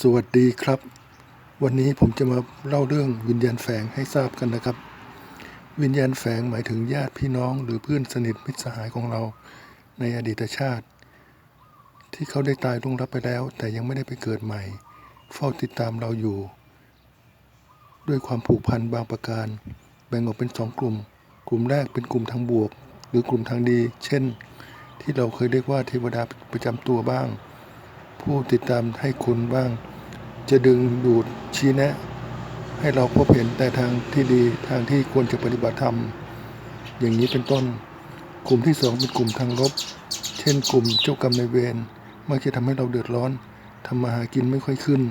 สวัสดีครับ วันนี้ผมจะมาเล่าเรื่องวิญญาณแฝงให้ทราบกันนะครับ วิญญาณแฝงหมายถึงญาติพี่น้องหรือเพื่อนสนิทมิตรสหายของเรา ในอดีตชาติ ที่เขาได้ตายล่วงลับไปแล้ว แต่ยังไม่ได้ไปเกิดใหม่ เฝ้าติดตามเราอยู่ ด้วยความผูกพันบางประการ แบ่งออกเป็นสองกลุ่ม กลุ่มแรกเป็นกลุ่มทางบวก หรือกลุ่มทางดี เช่น ที่เราเคยเรียกว่าเทวดาประจำตัวบ้าง ผู้ติดตามให้คุณบ้าง จะดึงดูดชี้แนะ ให้เราพบเห็นแต่ทางที่ดีทางที่ควรจะปฏิบัติธรรม อย่างนี้เป็นต้น กลุ่มที่สองเป็นกลุ่มทางลบ เช่น กลุ่มเจ้ากรรมนายเวรมักจะทำให้เราเดือดร้อนทำมาหากินไม่ค่อยขึ้น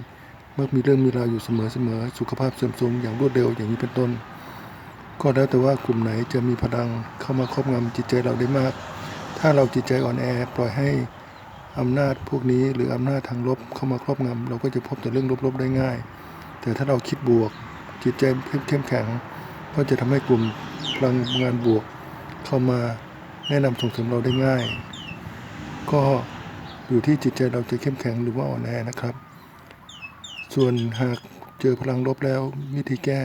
เมื่อมีเรื่องมีราวอยู่เสมอๆสุขภาพเสื่อมโทรมอย่างรวดเร็วอย่างนี้เป็นต้น ก็แล้วแต่ว่ากลุ่มไหนจะมีพลังเข้ามาครอบงำจิตใจเราได้มาก ถ้าเราจิตใจอ่อนแอปล่อยให้ อำนาจพวกนี้หรืออำนาจทางลบเข้ามาครอบงำเราก็จะพบแต่เรื่องลบๆได้ง่าย แต่ถ้าเราคิดบวก จิตใจเข้มแข็ง ก็จะทำให้กลุ่มพลังงานบวกเข้ามาแนะนำส่งเสริมเราได้ง่าย ก็อยู่ที่จิตใจเราจะเข้มแข็งหรือว่าอ่อนแอนะครับ ส่วนหากเจอพลังลบแล้ววิธีแก้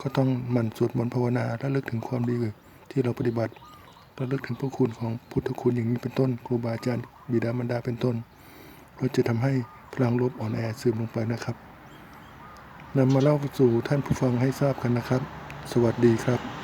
ก็ต้องหมั่นสวดมนต์ภาวนาและลึกถึงความดีที่เราปฏิบัติ ระลึกถึงพระคุณของพุทธคุณอย่างนี้เป็นต้นครูบาอาจารย์บิดามารดาเป็นต้นก็จะทำให้พลังลบอ่อนแอซึมลงไปนะครับนำมาเล่าสู่ท่านผู้ฟังให้ทราบกันนะครับ สวัสดีครับ